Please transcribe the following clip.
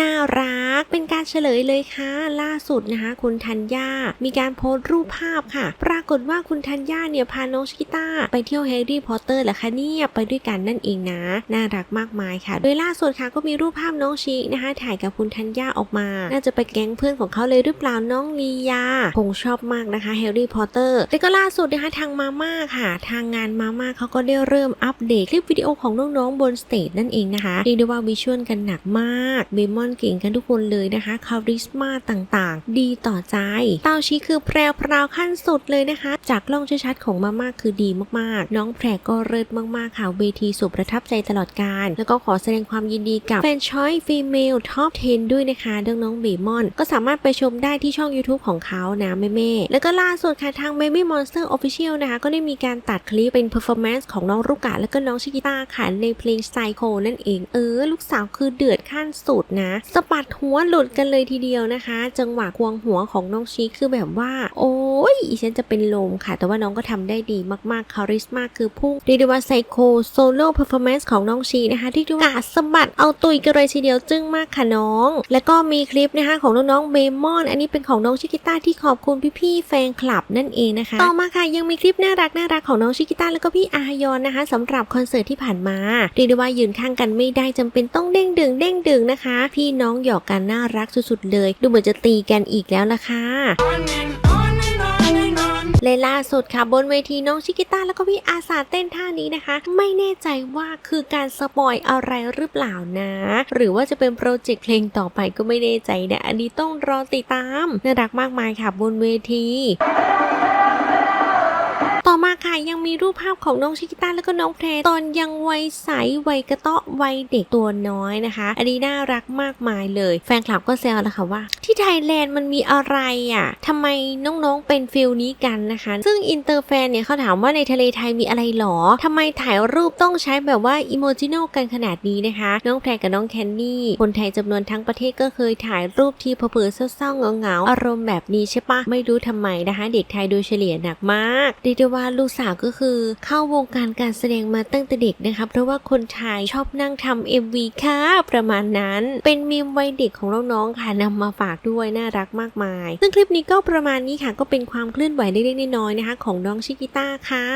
น่ารักเป็นการเฉลยเลยค่ะ ล่าสุดนะคะ คุณธัญญา มีการโพสต์รูปภาพค่ะ ปรากฏว่าคุณธัญญาเนี่ยพาน้องชิกิต้าไปเที่ยวแฮร์รี่พอตเตอร์และคะเนี่ยไปด้วยกันนั่นเองนะ น่ารักมากมายค่ะ โดยล่าสุดค่ะก็มีรูปภาพน้องชินะคะ ถ่ายกับคุณธัญญาออกมา น่าจะไปแก๊งเพื่อนของเขาเลยหรือเปล่าน้องลียา คงชอบมากนะคะแฮร์รี่พอตเตอร์แล้วก็ล่าสุดนะคะทางมาม่าค่ะ ทางงานมาม่าเขาก็ได้เริ่มอัปเดตคลิปวิดีโอของน้องๆบนสเตจนั่นเองนะคะเรียกได้ว่าวิชวลกันหนักมากเบมมอนเก่งกันทุกคนเลยนะคะคาริสมาต่างๆ ดีต่อใจ เต้าชีคือแพรวพราวขั้นสุดเลยนะคะ จากกล้องชัดๆของมาม่าคือดีมากๆ น้องแพรก็เลิศมากๆค่ะเวทีสุดประทับใจตลอดการ แล้วก็ขอแสดงความยินดีกับแฟนชอยฟีเมลท็อป 10 ด้วยนะคะเรื่องน้องเบมอน ก็สามารถไปชมได้ที่ช่อง YouTube ของเขานะแม่ๆแล้วก็ล่าสุดค่ะทาง Baby Monster Official นะคะ ก็ได้มีการตัดคลิปเป็น performance ของน้องรุกะ แล้วก็น้องชิกิต้าค่ะในเพลง Psycho นั่นเองเออ ลูกสาวคือเดือดขั้นสุดนะสะบัดหัวหลุดกันเลยทีเดียวนะคะ จังหวะควงหัวของน้องชิคือแบบว่า โอ้ ยอีฉันจะเป็นลมค่ะ แต่ว่าน้องก็ทำได้ดีมากๆคาริสมาคือพุ่งเรียกได้ว่าไซโคโซโล่เพอร์ฟอร์แมนซ์ของน้องชีนะคะที่ดูกาสะบัดเอาตุยกันเลยทีเดียวจึ้งมากค่ะน้อง แล้วก็มีคลิปนะคะของน้องๆเบมอน อันนี้เป็นของน้องชิกิต้าที่ขอบคุณพี่ๆแฟนคลับนั่นเองนะคะ ต่อมาค่ะยังมีคลิปน่ารักน่ารักของน้องชิกิต้าแล้วก็พี่อายอนนะคะสำหรับคอนเสิร์ตที่ผ่านมาเรียกได้ว่ายืนข้างกันไม่ได้จำเป็นต้องเด้งดึงเด้งดึงนะคะ พี่น้องหยอกกันน่ารักสุดๆเลย ดูเหมือนจะตีกันอีกแล้วล่ะค่ะ สุดค่ะบนเวทีน้องชิกิต้าแล้วก็พี่อาสาเต้นท่านี้นะคะ ไม่แน่ใจว่าคือการสปอยอะไรหรือเปล่านะ หรือว่าจะเป็นโปรเจกต์เพลงต่อไปก็ไม่แน่ใจนะอันนี้ต้องรอติดตามน่ารักมากมายค่ะบนเวทีาค่ะยังมีรูปภาพของน้องชิกิต้าแล้วก็น้องเพลตอนยังวัยใสวัยกระเตาะวัยเด็กตัวน้อยนะคะ อันนี้น่ารักมากมายเลย แฟนคลับก็แซวแล้วค่ะว่า ที่ไทยแลนด์มันมีอะไรอะทำไมน้องๆเป็นฟิลนี้กันนะคะ ซึ่งอินเตอร์แฟนเนี่ยเขาถามว่าในทะเลไทยมีอะไรหรอทำไมถ่ายรูปต้องใช้แบบว่าอิโมจิโนกันขนาดนี้นะคะ น้องแพรกับน้องแคนนี่คนไทยจำนวนทั้งประเทศก็เคยถ่ายรูปที่เผลอเศร้าๆเงาๆอารมณ์แบบนี้ใช่ปะไม่รู้ทำไมนะคะ เด็กไทยโดยเฉลี่ยหนักมากเรียกได้ว่าลูกสาวก็คือเข้าวงการการแสดงมาตั้งแต่เด็กนะคะเพราะว่าคนชายชอบนั่งทำ MV ค่ะประมาณนั้น เป็นมีมวัยเด็กของน้องๆค่ะนำมาฝากด้วยน่ารักมากมาย ซึ่งคลิปนี้ก็ประมาณนี้ค่ะก็เป็นความเคลื่อนไหวเล็กๆน้อยๆนะคะ ของน้องชิกิต้าค่ะ